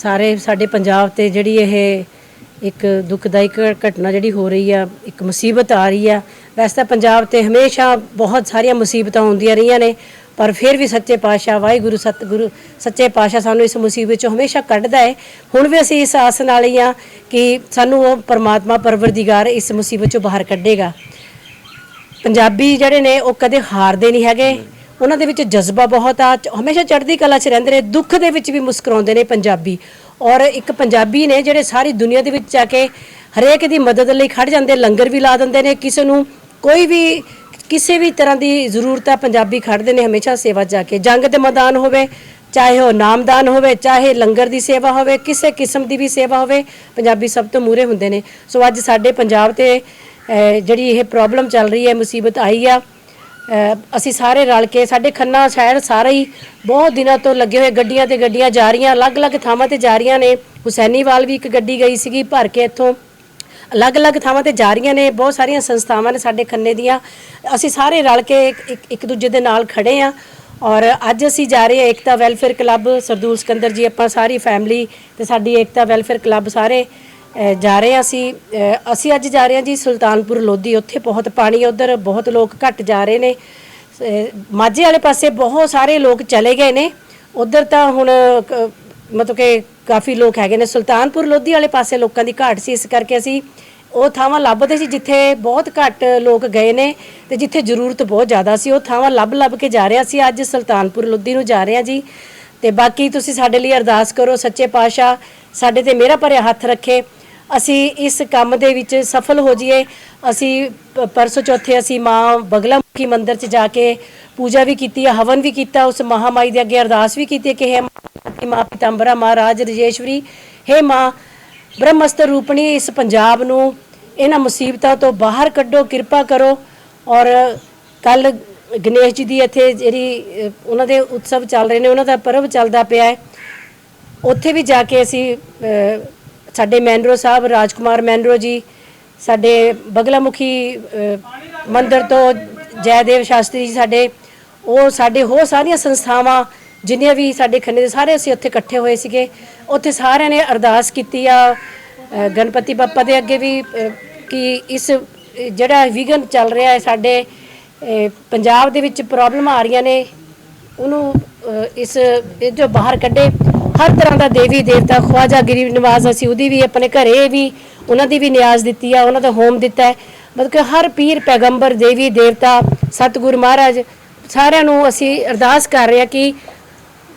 ਸਾਰੇ ਸਾਡੇ ਪੰਜਾਬ ਤੇ ਜਿਹੜੀ ਇਹ ਇੱਕ ਦੁਖਦਾਇਕ ਘਟਨਾ ਜਿਹੜੀ ਹੋ ਰਹੀ ਆ, ਇੱਕ ਮੁਸੀਬਤ ਆ ਰਹੀ ਆ। ਵੈਸੇ ਤਾਂ ਪੰਜਾਬ ਤੇ ਹਮੇਸ਼ਾ ਬਹੁਤ ਸਾਰੀਆਂ ਮੁਸੀਬਤਾਂ ਹੁੰਦੀਆਂ ਰਹੀਆਂ ਨੇ, ਪਰ ਫਿਰ ਵੀ ਸੱਚੇ ਪਾਤਸ਼ਾਹ ਵਾਹਿਗੁਰੂ, ਸਤਿਗੁਰੂ, ਸੱਚੇ ਪਾਤਸ਼ਾਹ ਸਾਨੂੰ ਇਸ ਮੁਸੀਬਤ ਚੋਂ ਹਮੇਸ਼ਾ ਕੱਢਦਾ ਹੈ। ਹੁਣ ਵੀ ਅਸੀਂ ਇਸ ਆਸ ਨਾਲ ਹੀ ਆ ਕਿ ਸਾਨੂੰ ਉਹ ਪਰਮਾਤਮਾ ਪਰਵਰਦੀਗਾਰ ਇਸ ਮੁਸੀਬਤ ਚੋਂ ਬਾਹਰ ਕੱਢੇਗਾ। ਪੰਜਾਬੀ ਜਿਹੜੇ ਨੇ ਉਹ ਕਦੇ ਹਾਰਦੇ ਨਹੀਂ ਹੈਗੇ। ਉਹਨਾਂ ਦੇ ਵਿੱਚ ਜਜ਼ਬਾ ਬਹੁਤ ਆ, ਚ- ਹਮੇਸ਼ਾ ਚੜ੍ਹਦੀ ਕਲਾ 'ਚ ਰਹਿੰਦੇ ਨੇ, ਦੁੱਖ ਦੇ ਵਿੱਚ ਵੀ ਮੁਸਕਰਾਉਂਦੇ ਨੇ ਪੰਜਾਬੀ। ਔਰ ਇੱਕ ਪੰਜਾਬੀ ਨੇ ਜਿਹੜੇ ਸਾਰੀ ਦੁਨੀਆ ਦੇ ਵਿੱਚ ਜਾ ਕੇ ਹਰੇਕ ਦੀ ਮਦਦ ਲਈ ਖੜ ਜਾਂਦੇ, ਲੰਗਰ ਵੀ ਲਾ ਦਿੰਦੇ ਨੇ, ਕਿਸੇ ਨੂੰ ਕੋਈ ਵੀ, ਕਿਸੇ ਵੀ ਤਰ੍ਹਾਂ ਦੀ ਜ਼ਰੂਰਤ ਆ, ਪੰਜਾਬੀ ਖੜਦੇ ਨੇ ਹਮੇਸ਼ਾ ਸੇਵਾ 'ਚ ਜਾ ਕੇ। ਜੰਗ ਦੇ ਮੈਦਾਨ ਹੋਵੇ, ਚਾਹੇ ਉਹ ਨਾਮਦਾਨ ਹੋਵੇ, ਚਾਹੇ ਲੰਗਰ ਦੀ ਸੇਵਾ ਹੋਵੇ, ਕਿਸੇ ਕਿਸਮ ਦੀ ਵੀ ਸੇਵਾ ਹੋਵੇ, ਪੰਜਾਬੀ ਸਭ ਤੋਂ ਮੂਰੇ ਹੁੰਦੇ ਨੇ। ਸੋ ਅੱਜ ਸਾਡੇ ਪੰਜਾਬ ਤੇ ਜਿਹੜੀ ਇਹ ਪ੍ਰੋਬਲਮ ਚੱਲ ਰਹੀ ਹੈ, ਮੁਸੀਬਤ ਆਈ ਆ। ਅਸੀਂ ਸਾਰੇ ਰਲ ਕੇ ਸਾਡੇ ਖੰਨਾ ਸ਼ਹਿਰ ਸਾਰੇ ਹੀ ਬਹੁਤ ਦਿਨਾਂ ਤੋਂ ਲੱਗੇ ਹੋਏ ਗੱਡੀਆਂ ਤੇ ਗੱਡੀਆਂ ਜਾ ਰਹੀਆਂ, ਅਲੱਗ-ਅਲੱਗ ਥਾਵਾਂ ਤੇ ਜਾ ਰਹੀਆਂ ਨੇ। ਹੁਸੈਨੀਵਾਲ ਵੀ ਇੱਕ ਗੱਡੀ ਗਈ ਸੀਗੀ ਭਰ ਕੇ ਇੱਥੋਂ। ਅਲੱਗ-ਅਲੱਗ ਥਾਵਾਂ ਤੇ ਜਾ ਰਹੀਆਂ ਨੇ, ਬਹੁਤ ਸਾਰੀਆਂ ਸੰਸਥਾਵਾਂ ਨੇ ਸਾਡੇ ਖੰਨੇ ਦੀਆਂ। ਅਸੀਂ ਸਾਰੇ ਰਲ ਕੇ ਇੱਕ- ਇੱਕ- ਦੂਜੇ ਦੇ ਨਾਲ ਖੜੇ ਆ ਔਰ ਅੱਜ ਅਸੀਂ ਜਾ ਰਹੇ ਹਾਂ ਏਕਤਾ ਵੈਲਫੇਅਰ ਕਲੱਬ। ਸਰਦੂਲ ਸਕੰਦਰ ਜੀ, ਆਪਾਂ ਸਾਰੀ ਫੈਮਿਲੀ ਤੇ ਸਾਡੀ ਏਕਤਾ ਵੈਲਫੇਅਰ ਕਲੱਬ ਸਾਰੇ ਜਾ ਰਹੇ ਹਾਂ ਅਸੀਂ। ਅਸੀਂ ਅੱਜ ਜਾ ਰਹੇ ਹਾਂ ਜੀ ਸੁਲਤਾਨਪੁਰ ਲੋਧੀ। ਉੱਥੇ ਬਹੁਤ ਪਾਣੀ ਉਧਰ ਬਹੁਤ ਲੋਕ ਘੱਟ ਜਾ ਰਹੇ ਨੇ। ਮਾਝੇ ਵਾਲੇ ਪਾਸੇ ਬਹੁਤ ਸਾਰੇ ਲੋਕ ਚਲੇ ਗਏ ਨੇ। ਉਧਰ ਤਾਂ ਹੁਣ, ਕ- ਮਤਲਬ ਕਿ ਕਾਫੀ ਲੋਕ ਹੈਗੇ ਨੇ। ਸੁਲਤਾਨਪੁਰ ਲੋਧੀ ਵਾਲੇ ਪਾਸੇ ਲੋਕਾਂ ਦੀ ਘਾਟ ਸੀ, ਇਸ ਕਰਕੇ ਅਸੀਂ ਉਹ ਥਾਵਾਂ ਲੱਭਦੇ ਸੀ ਜਿੱਥੇ ਬਹੁਤ ਘੱਟ ਲੋਕ ਗਏ ਨੇ ਤੇ ਜਿੱਥੇ ਜ਼ਰੂਰਤ ਬਹੁਤ ਜ਼ਿਆਦਾ ਸੀ। ਉਹ ਥਾਵਾਂ ਲੱਭ ਲੱਭ ਕੇ ਜਾ ਰਿਹਾ ਸੀ ਅੱਜ ਸੁਲਤਾਨਪੁਰ ਲੋਧੀ ਨੂੰ ਜਾ ਰਿਹਾ ਜੀ। ਤੇ ਬਾਕੀ ਤੁਸੀਂ ਸਾਡੇ ਲਈ ਅਰਦਾਸ ਕਰੋ, ਸੱਚੇ ਪਾਤਸ਼ਾਹ ਸਾਡੇ ਤੇ ਮੇਰਾ ਭਰਿਆ ਹੱਥ ਰੱਖੇ। ਅਸੀਂ ਇਸ ਕੰਮ ਦੇ ਵਿੱਚ ਸਫਲ ਹੋ ਜਾਈਏ। ਅਸੀਂ ਪ- ਪਰਸੋਂ ਚੌਥੇ ਅਸੀਂ ਮਾਂ ਬਗਲਾਮੁਖੀ ਮੰਦਿਰ 'ਚ ਜਾ ਕੇ ਪੂਜਾ ਵੀ ਕੀਤੀ ਹੈ ਹਵਨ ਵੀ ਕੀਤਾ, ਉਸ ਮਹਾਮਾਈ ਦੇ ਅੱਗੇ ਅਰਦਾਸ ਵੀ ਕੀਤੀ ਕਿ ਹੈ ਮਾਂ ਪਿਤੰਬਰਾ ਮਹਾਰਾਜ ਰਜੇਸ਼ਵਰੀ, ਹੈ ਮਾਂ ਬ੍ਰਹਮਸਤਰ ਰੂਪਣੀ, ਇਸ ਪੰਜਾਬ ਨੂੰ ਇਹਨਾਂ ਮੁਸੀਬਤਾਂ ਤੋਂ ਬਾਹਰ ਕੱਢੋ, ਕਿਰਪਾ ਕਰੋ। ਔਰ ਕੱਲ ਗਣੇਸ਼ ਜੀ ਦੀ ਇੱਥੇ ਜਿਹੜੀ ਉਹਨਾਂ ਦੇ ਉਤਸਵ ਚੱਲ ਰਹੇ ਨੇ, ਉਹਨਾਂ ਦਾ ਪਰਵ ਚੱਲਦਾ ਪਿਆ ਹੈ। ਉੱਥੇ ਵੀ ਜਾ ਕੇ ਅਸੀਂ ਸਾਡੇ ਮੈਨਰੋ ਸਾਹਿਬ, ਰਾਜਕੁਮਾਰ ਮੈਨਰੋ ਜੀ, ਸਾਡੇ ਬਗਲਾ ਮੁਖੀ ਮੰਦਰ ਤੋਂ ਜੈਦੇਵ ਸ਼ਾਸਤਰੀ ਜੀ ਸਾਡੇ, ਉਹ ਸਾਡੇ ਹੋਰ ਸਾਰੀਆਂ ਸੰਸਥਾਵਾਂ ਜਿੰਨੀਆਂ ਵੀ ਸਾਡੇ ਖੰਨੇ ਦੇ ਸਾਰੇ ਅਸੀਂ ਉੱਥੇ ਇਕੱਠੇ ਹੋਏ ਸੀਗੇ। ਉੱਥੇ ਸਾਰਿਆਂ ਨੇ ਅਰਦਾਸ ਕੀਤੀ ਆ ਗਣਪਤੀ ਬੱਪਾ ਦੇ ਅੱਗੇ ਵੀ ਕਿ ਇਸ, ਜਿਹੜਾ ਵਿਗਨ ਚੱਲ ਰਿਹਾ ਹੈ ਸਾਡੇ ਪੰਜਾਬ ਦੇ ਵਿੱਚ ਪ੍ਰੋਬਲਮ ਆ ਰਹੀਆਂ ਨੇ, ਉਹਨੂੰ ਇਸ, ਇਹ ਜੋ ਬਾਹਰ ਕੱਢੇ ਹਰ ਤਰ੍ਹਾਂ ਦਾ ਦੇਵੀ ਦੇਵਤਾ ਖਵਾਜਾ ਗਰੀਬ ਨਿਵਾਜ਼ ਅਸੀਂ ਉਹਦੀ ਵੀ, ਆਪਣੇ ਘਰੇ ਵੀ, ਉਹਨਾਂ ਦੀ ਵੀ ਨਿਆਜ਼ ਦਿੱਤੀ ਆ, ਉਹਨਾਂ ਦਾ ਹੋਮ ਦਿੱਤਾ ਹੈ। ਮਤਲਬ ਕਿ ਹਰ ਪੀਰ, ਪੈਗੰਬਰ, ਦੇਵੀ, ਦੇਵਤਾ, ਸਤਿਗੁਰੂ ਮਹਾਰਾਜ, ਸਾਰਿਆਂ ਨੂੰ ਅਸੀਂ ਅਰਦਾਸ ਕਰ ਰਹੇ ਹਾਂ ਕਿ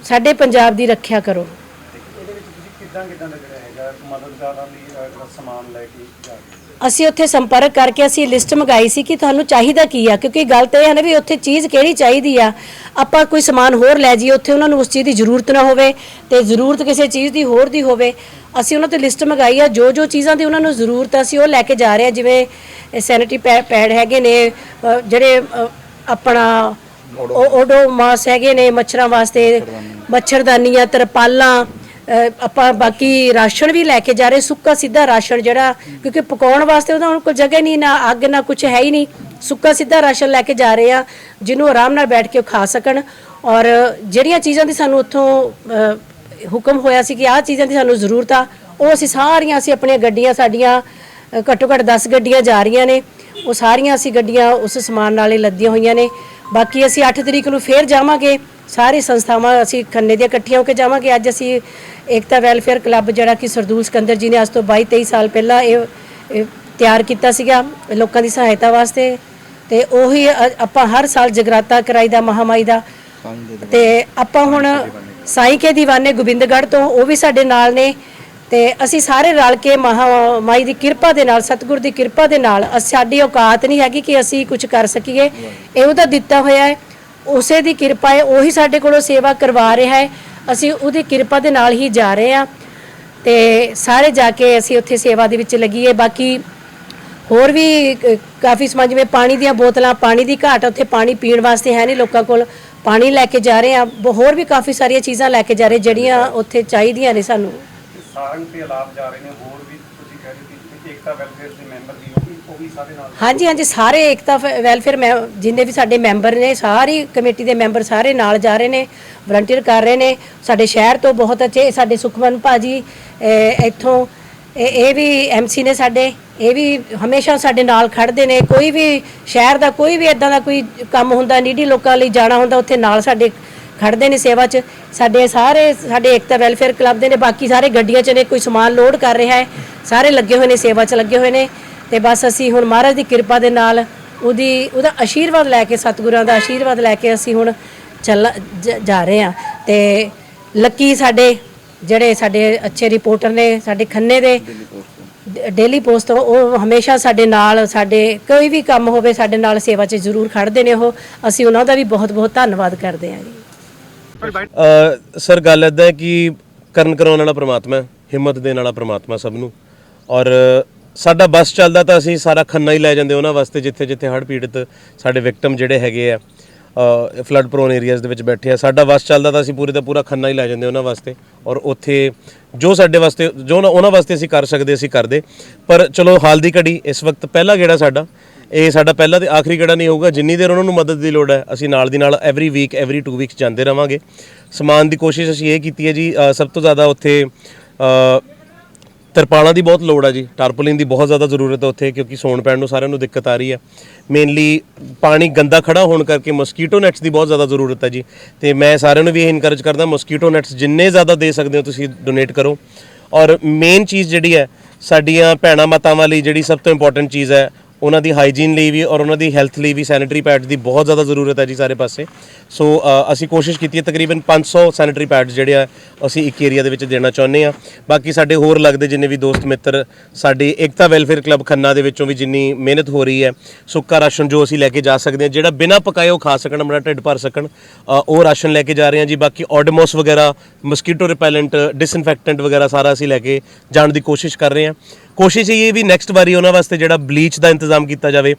ਸਾਡੇ ਪੰਜਾਬ ਦੀ ਰੱਖਿਆ ਕਰੋ। ਇਹਦੇ ਵਿੱਚ ਤੁਸੀਂ ਕਿੱਦਾਂ ਕਿੱਦਾਂ ਦਾ ਜਿਹੜਾ ਹੈਗਾ, ਮਦਦਗਾਰਾਂ ਲਈ ਸਮਾਨ ਲੈ ਕੇ ਜਾ ਰਹੇ ਅਸੀਂ ਉੱਥੇ ਸੰਪਰਕ ਕਰਕੇ ਅਸੀਂ ਲਿਸਟ ਮੰਗਾਈ ਸੀ ਕਿ ਤੁਹਾਨੂੰ ਚਾਹੀਦਾ ਕੀ ਆ ਕਿਉਂਕਿ ਗੱਲ ਤਾਂ ਇਹ ਹੈ ਨਾ ਵੀ ਉੱਥੇ ਚੀਜ਼ ਕਿਹੜੀ ਚਾਹੀਦੀ ਆ। ਆਪਾਂ ਕੋਈ ਸਮਾਨ ਹੋਰ ਲੈ ਜਾਈਏ ਉੱਥੇ ਉਹਨਾਂ ਨੂੰ ਉਸ ਚੀਜ਼ ਦੀ ਜ਼ਰੂਰਤ ਨਾ ਹੋਵੇ ਤੇ ਜ਼ਰੂਰਤ ਕਿਸੇ ਚੀਜ਼ ਦੀ ਹੋਰ ਦੀ ਹੋਵੇ। ਅਸੀਂ ਉਹਨਾਂ ਤੋਂ ਲਿਸਟ ਮੰਗਾਈ ਆ ਜੋ ਜੋ ਚੀਜ਼ਾਂ ਦੀ ਉਹਨਾਂ ਨੂੰ ਜ਼ਰੂਰਤ ਆ ਅਸੀਂ ਉਹ ਲੈ ਕੇ ਜਾ ਰਹੇ ਆ ਜਿਵੇਂ ਸੈਨਿਟਰੀ ਪੈਡ ਹੈਗੇ ਨੇ ਅ, ਜਿਹੜੇ ਅ, ਆਪਣਾ ਉਹ ਓਡੋ ਮਾਸ ਹੈਗੇ ਨੇ ਮੱਛਰਾਂ ਵਾਸਤੇ ਮੱਛਰਦਾਨੀਆਂ ਤਰਪਾਲਾਂ ਆਪਾਂ ਬਾਕੀ ਰਾਸ਼ਨ ਵੀ ਲੈ ਕੇ ਜਾ ਰਹੇ, ਸੁੱਕਾ ਸਿੱਧਾ ਰਾਸ਼ਨ ਜਿਹੜਾ, ਕਿਉਂਕਿ ਪਕਾਉਣ ਵਾਸਤੇ ਉਹਦਾ ਹੁਣ ਕੋਈ ਜਗ੍ਹਾ ਨਹੀਂ, ਨਾ ਅੱਗ, ਨਾ ਕੁਝ ਹੈ ਹੀ ਨਹੀਂ। ਸੁੱਕਾ ਸਿੱਧਾ ਰਾਸ਼ਨ ਲੈ ਕੇ ਜਾ ਰਹੇ ਆ, ਜਿਹਨੂੰ ਆਰਾਮ ਨਾਲ ਬੈਠ ਕੇ ਉਹ ਖਾ ਸਕਣ। ਔਰ ਜਿਹੜੀਆਂ ਚੀਜ਼ਾਂ ਦੀ ਸਾਨੂੰ ਉੱਥੋਂ ਹੁਕਮ ਹੋਇਆ ਸੀ ਕਿ ਆਹ ਚੀਜ਼ਾਂ ਦੀ ਸਾਨੂੰ ਜ਼ਰੂਰਤ ਆ, ਉਹ ਅਸੀਂ ਸਾਰੀਆਂ, ਅਸੀਂ ਆਪਣੀਆਂ ਗੱਡੀਆਂ, ਸਾਡੀਆਂ ਘੱਟੋ ਘੱਟ 10 ਗੱਡੀਆਂ ਜਾ ਰਹੀਆਂ ਨੇ। ਉਹ ਸਾਰੀਆਂ ਅਸੀਂ ਗੱਡੀਆਂ ਉਸ ਸਮਾਨ ਨਾਲੇ ਲੱਦੀਆਂ ਹੋਈਆਂ ਨੇ। ਬਾਕੀ ਅਸੀਂ 8 ਤਰੀਕ ਨੂੰ ਫੇਰ ਜਾਵਾਂਗੇ। ਸਾਰੀ ਸੰਸਥਾਵਾਂ ਅਸੀਂ ਖੰਨੇ ਦੀਆਂ ਇਕੱਠੀਆਂ ਹੋ ਕੇ ਜਾਵਾਂਗੇ। ਅੱਜ ਅਸੀਂ ਏਕਤਾ ਵੈਲਫੇਅਰ ਕਲੱਬ ਜਿਹੜਾ ਕਿ ਸਰਦੂਲ ਸਿਕੰਦਰ ਜੀ ਨੇ ਅੱਜ ਤੋਂ 22 23 ਸਾਲ ਪਹਿਲਾਂ ਇਹ ਤਿਆਰ ਕੀਤਾ ਸੀਗਾ ਲੋਕਾਂ ਦੀ ਸਹਾਇਤਾ ਵਾਸਤੇ। ਤੇ ਉਹੀ ਆਪਾਂ ਹਰ ਸਾਲ ਜਗਰਾਤਾ ਕਰਾਈਦਾ ਮਹਾਮਾਈ ਦਾ। ਤੇ ਆਪਾਂ ਹੁਣ ਸਾਈਂ ਕੇ ਦੀਵਾਨੇ ਗੋਬਿੰਦਗੜ੍ਹ ਤੋਂ ਉਹ ਵੀ ਸਾਡੇ ਨਾਲ ਨੇ। ਤੇ ਅਸੀਂ ਸਾਰੇ ਰਲ ਕੇ ਮਹਾ ਮਾਈ ਦੀ ਕਿਰਪਾ ਦੇ ਨਾਲ ਸਤਿਗੁਰ ਦੀ ਕਿਰਪਾ ਦੇ ਨਾਲ ਸਾਡੀ ਔਕਾਤ ਨਹੀਂ ਹੈਗੀ ਕਿ ਅਸੀਂ ਕੁਝ ਕਰ ਸਕੀਏ। ਇਹ ਉਹਦਾ ਦਿੱਤਾ ਹੋਇਆ ਹੈ। ਉਸੇ ਦੀ ਕਿਰਪਾ ਹੈ, ਉਹੀ ਸਾਡੇ ਕੋਲੋਂ ਸੇਵਾ ਕਰਵਾ ਰਿਹਾ ਹੈ। ਅਸੀਂ ਉਹਦੀ ਕਿਰਪਾ ਦੇ ਨਾਲ ਹੀ ਜਾ ਰਹੇ ਹਾਂ ਤੇ ਸਾਰੇ ਜਾ ਕੇ ਅਸੀਂ ਉੱਥੇ ਸੇਵਾ ਦੇ ਵਿੱਚ ਲੱਗੀਏ ਬਾਕੀ ਹੋਰ ਵੀ ਕਾਫੀ ਸਮਾਂ, ਜਿਵੇਂ ਪਾਣੀ ਦੀਆਂ ਬੋਤਲਾਂ, ਪਾਣੀ ਦੀ ਘਾਟ, ਉੱਥੇ ਪਾਣੀ ਪੀਣ ਵਾਸਤੇ ਹੈ ਨਹੀਂ ਲੋਕਾਂ ਕੋਲ। ਪਾਣੀ ਲੈ ਕੇ ਜਾ ਰਹੇ ਆ ਹੋਰ ਵੀ ਕਾਫੀ ਸਾਰੀਆਂ ਚੀਜ਼ਾਂ ਲੈ ਕੇ ਜਾ ਰਹੇ, ਜਿਹੜੀਆਂ ਉੱਥੇ ਚਾਹੀਦੀਆਂ ਨੇ ਸਾਨੂੰ। ਸਾਰੰਗ ਤੇ ਇਲਾਪ ਜਾ ਰਹੇ ਨੇ, ਹੋਰ ਵੀ ਤੁਸੀਂ ਕਹਿ ਰਹੇ ਸੀ ਏਕਤਾ ਵੈਲਫੇਅਰ ਦੇ ਮੈਂਬਰ ਦੀ ਸਾਰੇ ਨਾਲ ਹਾਂਜੀ ਹਾਂਜੀ ਸਾਰੇ ਏਕਤਾ ਵੈਲਫੇਅਰ ਮੈਂ ਜਿੰਨੇ ਵੀ ਸਾਡੇ ਮੈਂਬਰ ਨੇ ਸਾਰੀ ਕਮੇਟੀ ਦੇ ਮੈਂਬਰ ਸਾਰੇ ਨਾਲ ਜਾ ਰਹੇ ਨੇ ਵਲੰਟੀਅਰ ਕਰ ਰਹੇ ਨੇ। ਸਾਡੇ ਸ਼ਹਿਰ ਤੋਂ ਬਹੁਤ ਅੱਛੇ ਸਾਡੇ ਸੁਖਮਨ ਭਾਜੀ ਇੱਥੋਂ ਇਹ ਇਹ ਵੀ ਐਮਸੀ ਨੇ ਸਾਡੇ ਇਹ ਵੀ ਹਮੇਸ਼ਾ ਸਾਡੇ ਨਾਲ ਖੜਦੇ ਨੇ। ਕੋਈ ਵੀ ਸ਼ਹਿਰ ਦਾ ਕੋਈ ਵੀ ਇਦਾਂ ਦਾ ਕੋਈ ਕੰਮ ਹੁੰਦਾ ਨੀਡੀ ਲੋਕਾਂ ਲਈ ਜਾਣਾ ਹੁੰਦਾ ਉੱਥੇ ਨਾਲ ਸਾਡੇ ਖੜਦੇ ਨੇ ਸੇਵਾ 'ਚ। ਸਾਡੇ ਸਾਰੇ ਸਾਡੇ ਏਕਤਾ ਵੈਲਫੇਅਰ ਕਲੱਬ ਦੇ ਨੇ ਬਾਕੀ ਸਾਰੇ ਗੱਡੀਆਂ 'ਚ ਨੇ ਕੋਈ ਸਮਾਨ ਲੋਡ ਕਰ ਰਿਹਾ ਹੈ ਸਾਰੇ ਲੱਗੇ ਹੋਏ ਨੇ ਸੇਵਾ 'ਚ ਲੱਗੇ ਹੋਏ ਨੇ। ਤੇ ਬਸ ਅਸੀਂ ਹੁਣ ਮਹਾਰਾਜ ਦੀ ਕਿਰਪਾ ਦੇ ਨਾਲ ਉਹਦੀ, ਉਹਦਾ ਆਸ਼ੀਰਵਾਦ ਲੈ ਕੇ, ਸਤਿਗੁਰਾਂ ਦਾ ਆਸ਼ੀਰਵਾਦ ਲੈ ਕੇ ਅਸੀਂ ਹੁਣ ਚੱਲ, ਜ- ਜਾ ਰਹੇ ਹਾਂ। ਤੇ ਲੱਕੀ ਸਾਡੇ, ਜਿਹੜੇ ਸਾਡੇ ਅੱਛੇ ਰਿਪੋਰਟਰ ਨੇ, ਸਾਡੇ ਖੰਨੇ ਦੇ ਡੇਲੀ ਪੋਸਟ ਤੋਂ, ਉਹ ਹਮੇਸ਼ਾ ਸਾਡੇ ਨਾਲ, ਸਾਡੇ ਕੋਈ ਵੀ ਕੰਮ ਹੋਵੇ, ਸਾਡੇ ਨਾਲ ਸੇਵਾ 'ਚ ਜ਼ਰੂਰ ਖੜਦੇ ਨੇ ਉਹ। ਅਸੀਂ ਉਹਨਾਂ ਦਾ ਵੀ ਬਹੁਤ ਬਹੁਤ ਧੰਨਵਾਦ ਕਰਦੇ ਹਾਂ ਜੀ। ਸਰ, ਗੱਲ ਇਦਾਂ ਹੈ ਕਿ ਕਰਨ ਕਰਾਉਣ ਵਾਲਾ ਪ੍ਰਮਾਤਮਾ ਹੈ, ਹਿੰਮਤ ਦੇਣ ਵਾਲਾ ਪ੍ਰਮਾਤਮਾ ਸਭ ਨੂੰ। ਔਰ ਸਾਡਾ ਬੱਸ ਚੱਲਦਾ ਤਾਂ ਅਸੀਂ ਸਾਰਾ ਖੰਨਾ ਹੀ ਲੈ ਜਾਂਦੇ ਉਹਨਾਂ ਵਾਸਤੇ, ਜਿੱਥੇ ਜਿੱਥੇ ਹੜ੍ਹ ਪੀੜਤ ਸਾਡੇ ਵਿਕਟਮ ਜਿਹੜੇ ਹੈਗੇ ਆ ਫਲੱਡ ਪ੍ਰੋਨ ਏਰੀਆਜ਼ ਦੇ ਵਿੱਚ ਬੈਠੇ ਆ। ਸਾਡਾ ਬੱਸ ਚੱਲਦਾ ਤਾਂ ਅਸੀਂ ਪੂਰੇ ਦਾ ਪੂਰਾ ਖੰਨਾ ਹੀ ਲੈ ਜਾਂਦੇ ਉਹਨਾਂ ਵਾਸਤੇ ਔਰ ਉੱਥੇ ਜੋ ਸਾਡੇ ਵਾਸਤੇ, ਜੋ ਉਹਨਾਂ- ਉਹਨਾਂ ਵਾਸਤੇ ਅਸੀਂ ਕਰ ਸਕਦੇ, ਅਸੀਂ ਕਰਦੇ। ਪਰ ਚਲੋ ਹਾਲ ਦੀ ਘੜੀ, ਇਸ ਵਕਤ ਪਹਿਲਾ ਗੇੜਾ ਸਾਡਾ। ਇਹ ਸਾਡਾ ਪਹਿਲਾ ਤੇ ਆਖਰੀ ਗੇੜਾ ਨਹੀਂ ਹੋਊਗਾ। ਜਿੰਨੀ ਦੇਰ ਉਹਨਾਂ ਨੂੰ ਮਦਦ ਦੀ ਲੋੜ ਹੈ, ਅਸੀਂ ਨਾਲ ਦੀ ਨਾਲ ਐਵਰੀ ਵੀਕ ਐਵਰੀ 2 ਵੀਕਸ ਜਾਂਦੇ ਰਵਾਂਗੇ। ਸਮਾਨ ਦੀ ਕੋਸ਼ਿਸ਼ ਅਸੀਂ ਇਹ ਕੀਤੀ ਹੈ ਜੀ ਸਭ ਤੋਂ ਜ਼ਿਆਦਾ ਉੱਥੇ ਤਰਪਾਲਾਂ ਦੀ ਬਹੁਤ ਲੋੜ ਆ ਜੀ। ਟਾਰਪੋਲਿਨ ਦੀ ਬਹੁਤ ਜ਼ਿਆਦਾ ਜ਼ਰੂਰਤ ਹੈ ਉੱਥੇ, ਕਿਉਂਕਿ ਸੌਣ ਪੈਣ ਨੂੰ ਸਾਰਿਆਂ ਨੂੰ ਦਿੱਕਤ ਆ ਰਹੀ ਹੈ ਮੇਨਲੀ ਪਾਣੀ ਗੰਦਾ ਖੜਾ ਹੋਣ ਕਰਕੇ ਮਸਕੀਟੋ ਨੈਟਸ ਦੀ ਬਹੁਤ ਜ਼ਿਆਦਾ ਜ਼ਰੂਰਤ ਹੈ ਜੀ। ਤੇ ਮੈਂ ਸਾਰਿਆਂ ਨੂੰ ਵੀ ਇਹ ਇਨਕਰੇਜ ਕਰਦਾ ਮਸਕੀਟੋ ਨੈਟਸ ਜਿੰਨੇ ਜ਼ਿਆਦਾ ਦੇ ਸਕਦੇ ਹੋ ਤੁਸੀਂ ਡੋਨੇਟ ਕਰੋ। ਔਰ ਮੇਨ ਚੀਜ਼ ਜਿਹੜੀ ਹੈ, ਸਾਡੀਆਂ ਭੈਣਾਂ ਮਾਤਾਵਾਂ ਲਈ ਜਿਹੜੀ ਸਭ ਤੋਂ ਇੰਪੋਰਟੈਂਟ ਚੀਜ਼ ਹੈ ਉਹਨਾਂ ਦੀ ਹਾਈਜੀਨ ਲਈ ਵੀ ਔਰ ਉਹਨਾਂ ਦੀ ਹੈਲਥ ਲਈ ਵੀ ਸੈਨੀਟਰੀ ਪੈਡਸ ਦੀ ਬਹੁਤ ਜ਼ਿਆਦਾ ਜ਼ਰੂਰਤ ਹੈ ਜੀ ਸਾਰੇ ਪਾਸੇ। ਸੋ ਅਸੀਂ ਕੋਸ਼ਿਸ਼ ਕੀਤੀ ਹੈ ਤਕਰੀਬਨ 500 ਸੈਨੀਟਰੀ ਪੈਡਸ ਜਿਹੜੇ ਆ ਅਸੀਂ ਇੱਕ ਏਰੀਆ ਦੇ ਵਿੱਚ ਦੇਣਾ ਚਾਹੁੰਦੇ ਆ ਬਾਕੀ ਸਾਡੇ ਹੋਰ ਲੱਗਦੇ ਜਿੰਨੇ ਵੀ ਦੋਸਤ ਮਿੱਤਰ, ਸਾਡੀ ਏਕਤਾ ਵੈਲਫੇਅਰ ਕਲੱਬ ਖੰਨਾ ਦੇ ਵਿੱਚੋਂ ਵੀ ਜਿੰਨੀ ਮਿਹਨਤ ਹੋ ਰਹੀ ਹੈ, ਸੁੱਕਾ ਰਾਸ਼ਨ ਜੋ ਅਸੀਂ ਲੈ ਕੇ ਜਾ ਸਕਦੇ ਹਾਂ, ਜਿਹੜਾ ਬਿਨਾਂ ਪਕਾਏ ਉਹ ਖਾ ਸਕਣ, ਆਪਣਾ ਢਿੱਡ ਭਰ ਸਕਣ ਉਹ ਰਾਸ਼ਨ ਲੈ ਕੇ ਜਾ ਰਹੇ ਹਾਂ ਜੀ। ਬਾਕੀ ਆਡਮੋਸ ਵਗੈਰਾ ਮਸਕੀਟੋ ਰਿਪੈਲੈਂਟ ਡਿਸਇਨਫੈਕਟੈਂਟ ਵਗੈਰਾ ਸਾਰਾ ਅਸੀਂ ਲੈ ਕੇ ਜਾਣ ਦੀ ਕੋਸ਼ਿਸ਼ ਕਰ ਰਹੇ ਹਾਂ। ਕੋਸ਼ਿਸ਼ ਇਹ ਵੀ ਨੈਕਸਟ ਵਾਰੀ ਉਹਨਾਂ ਵਾਸਤੇ ਜਿਹੜਾ ਬਲੀਚ ਦਾ ਇੰਤਜ਼ਾਮ ਕੀਤਾ ਜਾਵੇ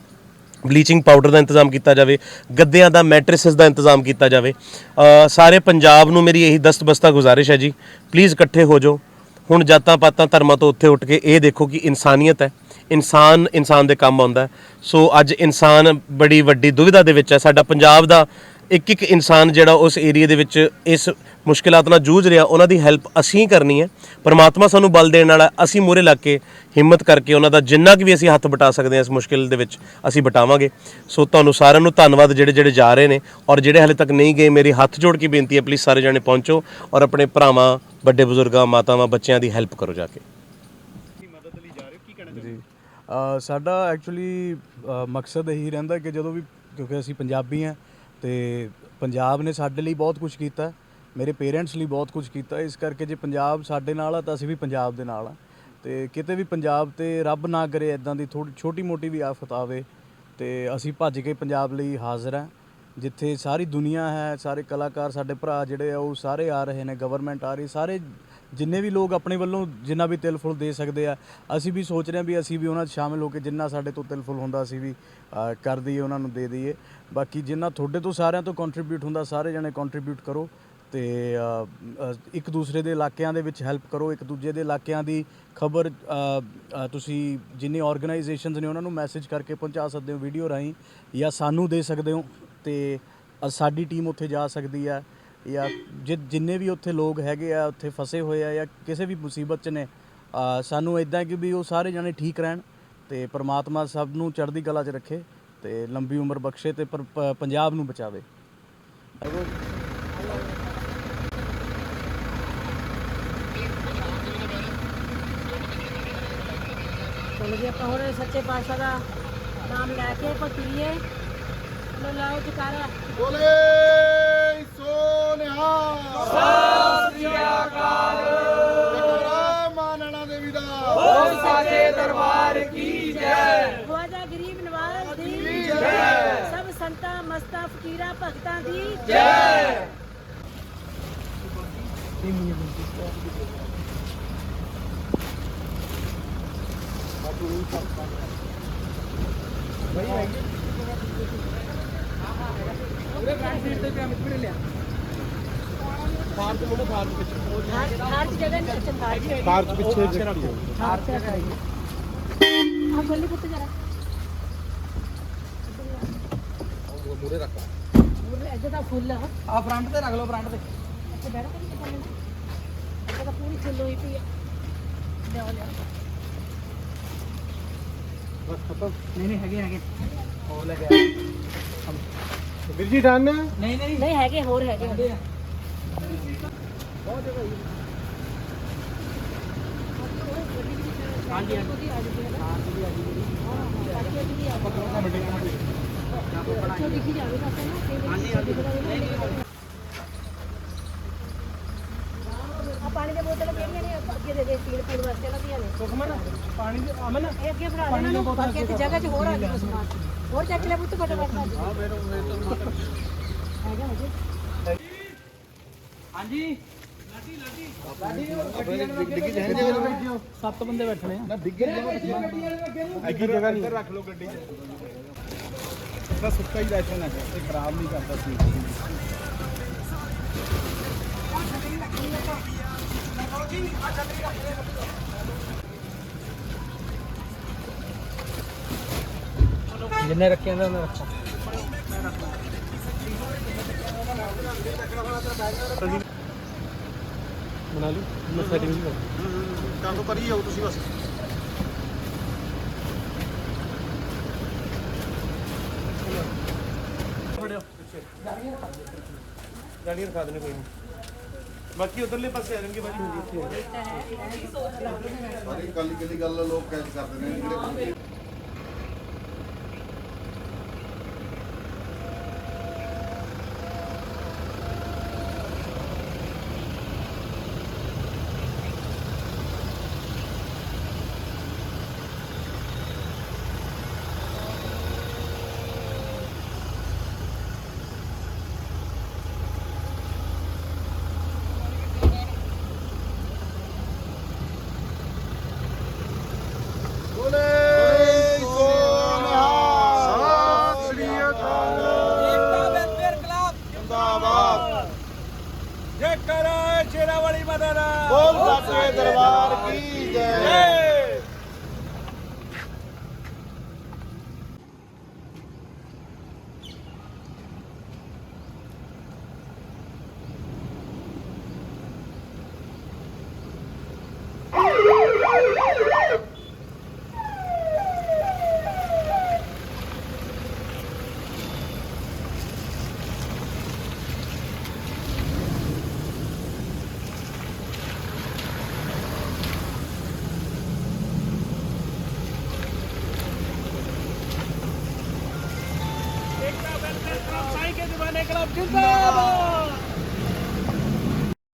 ਬਲੀਚਿੰਗ ਪਾਊਡਰ ਦਾ ਇੰਤਜ਼ਾਮ ਕੀਤਾ ਜਾਵੇ, ਗੱਦਿਆਂ ਦਾ ਮੈਟ੍ਰਿਸਸ ਦਾ ਇੰਤਜ਼ਾਮ ਕੀਤਾ ਜਾਵੇ ਸਾਰੇ ਪੰਜਾਬ ਨੂੰ ਮੇਰੀ ਇਹੀ ਦਸਤਬਸਤਾ ਗੁਜ਼ਾਰਿਸ਼ ਹੈ ਜੀ ਪਲੀਜ਼ ਇਕੱਠੇ ਹੋ ਜਾਓ। ਹੁਣ ਜਾਤਾਂ ਪਾਤਾਂ ਧਰਮਾਂ ਤੋਂ ਉੱਥੇ ਉੱਠ ਕੇ ਇਹ ਦੇਖੋ ਕਿ ਇਨਸਾਨੀਅਤ ਹੈ। ਇਨਸਾਨ ਇਨਸਾਨ ਦੇ ਕੰਮ ਆਉਂਦਾ ਸੋ ਅੱਜ ਇਨਸਾਨ ਬੜੀ ਵੱਡੀ ਦੁਵਿਧਾ ਦੇ ਵਿੱਚ ਹੈ। ਸਾਡਾ ਪੰਜਾਬ ਦਾ ਇੱਕ ਇੱਕ ਇਨਸਾਨ ਜਿਹੜਾ ਉਸ ਏਰੀਆ ਦੇ ਵਿੱਚ ਇਸ ਮੁਸ਼ਕਿਲਾਤ ਨਾਲ ਜੂਝ ਰਿਹਾ, ਉਹਨਾਂ ਦੀ ਹੈਲਪ ਅਸੀਂ ਕਰਨੀ ਹੈ। ਪਰਮਾਤਮਾ ਸਾਨੂੰ ਬਲ ਦੇਣ ਵਾਲਾ ਅਸੀਂ ਮੂਹਰੇ ਲੱਗ ਕੇ ਹਿੰਮਤ ਕਰਕੇ ਉਹਨਾਂ ਦਾ ਜਿੰਨਾ ਕਿ ਵੀ ਅਸੀਂ ਹੱਥ ਬਟਾ ਸਕਦੇ ਹਾਂ ਇਸ ਮੁਸ਼ਕਿਲ ਦੇ ਵਿੱਚ, ਅਸੀਂ ਬਟਾਵਾਂਗੇ ਸੋ ਤੁਹਾਨੂੰ ਸਾਰਿਆਂ ਨੂੰ ਧੰਨਵਾਦ ਜਿਹੜੇ ਜਿਹੜੇ ਜਾ ਰਹੇ ਨੇ ਔਰ ਜਿਹੜੇ ਹਲੇ ਤੱਕ ਨਹੀਂ ਗਏ, ਮੇਰੀ ਹੱਥ ਜੋੜ ਕੇ ਬੇਨਤੀ ਹੈ ਪਲੀਜ਼ ਸਾਰੇ ਜਾਣੇ ਪਹੁੰਚੋ ਔਰ ਆਪਣੇ ਭਰਾਵਾਂ, ਵੱਡੇ ਬਜ਼ੁਰਗਾਂ, ਮਾਤਾਵਾਂ, ਬੱਚਿਆਂ ਦੀ ਹੈਲਪ ਕਰੋ ਜਾ ਕੇ। ਸਾਡਾ ਐਕਚੁਅਲੀ ਮਕਸਦ ਇਹੀ ਰਹਿੰਦਾ ਕਿ ਜਦੋਂ ਵੀ, ਕਿਉਂਕਿ ਅਸੀਂ ਪੰਜਾਬੀ ਹਾਂ ਤੇ ਪੰਜਾਬ ਨੇ ਸਾਡੇ ਲਈ ਬਹੁਤ ਕੁਝ ਕੀਤਾ, ਮੇਰੇ ਪੇਰੈਂਟਸ ਲਈ ਬਹੁਤ ਕੁਝ ਕੀਤਾ, ਇਸ ਕਰਕੇ ਜੇ ਪੰਜਾਬ ਸਾਡੇ ਨਾਲ ਆ ਤਾਂ ਅਸੀਂ ਵੀ ਪੰਜਾਬ ਦੇ ਨਾਲ ਆ। ਤੇ ਕਿਤੇ ਵੀ ਪੰਜਾਬ ਤੇ ਰੱਬ ਨਾ ਕਰੇ ਇਦਾਂ ਦੀ ਥੋੜੀ ਛੋਟੀ ਮੋਟੀ ਵੀ ਆਫਤ ਆਵੇ ਤੇ ਅਸੀਂ ਭੱਜ ਕੇ ਪੰਜਾਬ ਲਈ ਹਾਜ਼ਰ ਹਾਂ। ਜਿੱਥੇ ਸਾਰੀ ਦੁਨੀਆ ਹੈ, ਸਾਰੇ ਕਲਾਕਾਰ ਸਾਡੇ ਭਰਾ ਜਿਹੜੇ ਆ, ਉਹ ਸਾਰੇ ਆ ਰਹੇ ਨੇ ਗਵਰਨਮੈਂਟ ਆ ਰਹੀ, ਸਾਰੇ ਜਿੰਨੇ ਵੀ ਲੋਕ ਆਪਣੇ ਵੱਲੋਂ ਜਿੰਨਾ ਵੀ ਤਿਲ ਫੁੱਲ ਦੇ ਸਕਦੇ ਆ, ਅਸੀਂ ਵੀ ਸੋਚ ਰਹੇ ਹਾਂ ਵੀ ਅਸੀਂ ਵੀ ਉਹਨਾਂ 'ਚ ਸ਼ਾਮਿਲ ਹੋ ਕੇ ਜਿੰਨਾ ਸਾਡੇ ਤੋਂ ਤਿਲ ਫੁੱਲ ਹੁੰਦਾ ਅਸੀਂ ਵੀ ਕਰ ਦਈਏ, ਉਹਨਾਂ ਨੂੰ ਦੇ ਦਈਏ। ਬਾਕੀ ਜਿੰਨਾ ਤੁਹਾਡੇ ਤੋਂ ਸਾਰਿਆਂ ਤੋਂ ਕੰਟਰੀਬਿਊਟ ਹੁੰਦਾ, ਸਾਰੇ ਜਣੇ ਕੰਟਰੀਬਿਊਟ ਕਰੋ ਤੇ ਇੱਕ ਦੂਸਰੇ ਦੇ ਇਲਾਕਿਆਂ ਦੇ ਵਿੱਚ ਹੈਲਪ ਕਰੋ, ਇੱਕ ਦੂਜੇ ਦੇ ਇਲਾਕਿਆਂ ਦੀ ਖਬਰ ਤੁਸੀਂ ਜਿੰਨੇ ਆਰਗੇਨਾਈਜੇਸ਼ਨਸ ਨੇ ਉਹਨਾਂ ਨੂੰ ਮੈਸੇਜ ਕਰਕੇ ਪਹੁੰਚਾ ਸਕਦੇ ਹੋ ਵੀਡੀਓ ਰਾਹੀਂ ਜਾਂ ਸਾਨੂੰ ਦੇ ਸਕਦੇ ਹੋ ਤੇ ਸਾਡੀ ਟੀਮ ਉੱਥੇ ਜਾ ਸਕਦੀ ਹੈ ਜਾਂ ਜਿ- ਜਿੰਨੇ ਵੀ ਉੱਥੇ ਲੋਕ ਹੈਗੇ ਆ ਉੱਥੇ ਫਸੇ ਹੋਏ ਆ ਜਾਂ ਕਿਸੇ ਵੀ ਮੁਸੀਬਤ 'ਚ ਨੇ ਅ, ਸਾਨੂੰ ਇਦਾਂ ਕਿ ਵੀ ਉਹ ਸਾਰੇ ਜਣੇ ਠੀਕ ਰਹਿਣ ਤੇ ਪ੍ਰਮਾਤਮਾ ਸਭ ਨੂੰ ਚੜ੍ਹਦੀ ਕਲਾ 'ਚ ਰੱਖੇ ਤੇ ਲੰਬੀ ਉਮਰ ਬਖਸ਼ੇ ਤੇ ਪਰ- ਪ- ਪੰਜਾਬ ਨੂੰ ਬਚਾਵੇ। ਚਲੋ ਜੀ ਆਪਾਂ ਹੁਣ ਸੱਚੇ ਪਾਤਸ਼ਾਹ ਦਾ ਨਾਮ ਲੈ ਕੇ ਆਪਾਂ ਤੁਰੀਏ ਚਲੋ ਲਾਓ ਜਕਾਰਾ ਬੋਲੇ! ਸੋਨਿਹਾ ਸਤਿ ਸ੍ਰੀ ਅਕਾਲ ਜਕਰਾ ਮਾਨਣਾ ਦੇਵੀ ਦਾ ਖਵਾਜਾ ਗਰੀਬ ਨਵਾਜ਼ ਦੀ ਜੈ। ਸਭ ਸੰਤਾਂ ਮਸਤਾਂ ਫਕੀਰਾਂ ਭਗਤਾਂ ਦੀ ਜੈ। ਖਾਰਚ ਜਗ੍ਹਾ ਨਹੀਂ ਚੰਗਾ ਕਾਰ ਚ ਪਿੱਛੇ ਖਾਰਚ ਆ ਖੋਲੀ ਪੁੱਤ ਜਰਾ। ਮੂਰੇ ਰੱਖ ਮੂਰੇ ਇੱਧਰ ਦਾ ਫੁੱਲ ਆ ਆ ਫਰੰਟ ਤੇ ਰੱਖ ਲਓ ਫਰੰਟ ਤੇ। ਇੱਥੇ ਬੈਠ ਕੇ ਨਹੀਂ ਚੱਲਣਾ ਇੱਧਰ ਤਾਂ ਪੂਰੀ ਫੁੱਲ ਹੋਈ ਪਈ ਆ। ਲਿਆਓ ਲਿਆਓ। ਬਸ ਖਤਮ। ਨਹੀਂ ਨਹੀਂ ਹੈਗੇ ਹੈਗੇ। ਉਹ ਲੈ ਕੇ ਵੀਰ ਜੀ ਡਨ? ਨਹੀਂ ਨਹੀਂ। ਨਹੀਂ ਹੈਗੇ ਹੋਰ ਹੈਗੇ। ਹੈਗੇ ਆ ਹਾਂਜੀ ਹਾਂਜੀ ਆ ਪਾਣੀ ਦੇ ਬੋਤਲ ਕਿਹੜੀਆਂ ਨੇ ਅੱਗੇ ਦੇ ਦੇ ਸਟੀਲ ਪੀਣ ਵਾਸਤੇ ਲੱਗੀਆਂ ਨੇ ਸੁਖਮਨ ਪਾਣੀ ਦੇ ਅਮਨ ਇਹ ਅੱਗੇ ਫੜਾ ਦੇਣਾ ਨੂੰ ਬਾਕੀ ਇੱਥੇ ਜਗ੍ਹਾ 'ਚ ਹੋਰ ਆ ਗਿਆ ਸਮਾਨ ਹੋਰ ਚੱਕ ਲੈ ਪੁੱਤ ਫਟਾਫਟ ਹਾਂ ਮੇਰੇ ਮੇਰੇ ਹੈਗਾ ਹਜੇ ਹਾਂਜੀ। ਸੱਤ ਬੰਦੇ ਬੈਠਣੇ ਆ। ਨਾ ਡਿੱਗੇ ਅੱਗੇ ਜਗ੍ਹਾ ਨਹੀਂ ਰੱਖ ਲਓ ਗੱਡੀ। ਦਾ ਸੁੱਕਾ ਹੀ ਰਾਸ਼ਨ ਹੈ ਇਹ ਖਰਾਬ ਨਹੀਂ ਕਰਦਾ ਸੀ। ਜਿੰਨੇ ਰੱਖੇ ਨੇ ਉਹਨੇ ਰੱਖੋ। ਬਣਾ ਲਈ ਮੈਂ ਸੈਟਿੰਗ ਵੀ ਕਰ ਕੰਮ ਤੋਂ ਕਰੀ ਜਾਓ ਤੁਸੀਂ ਬਸ। ਗਾੜੀਆਂ ਰਖਾ ਦੇਣੇ ਕੋਈ ਨਹੀਂ। ਬਾਕੀ ਉਧਰਲੇ ਪਾਸੇ ਆ ਜਾਣਗੇ ਬਾਜੀ ਸਾਰੀ ਕੱਲੀ ਕੱਲੀ ਗੱਲ ਲੋਕ ਕੈਚ ਕਰਦੇ ਨੇ ਜਿਹੜੇ ਜੈ ਕਰਾ ਸ਼ੇਰਾ ਵਾਲੀ ਮਦਨ ਬੋਲ ਸਾਚੇ ਦਰਬਾਰ ਕੀ ਜੈ।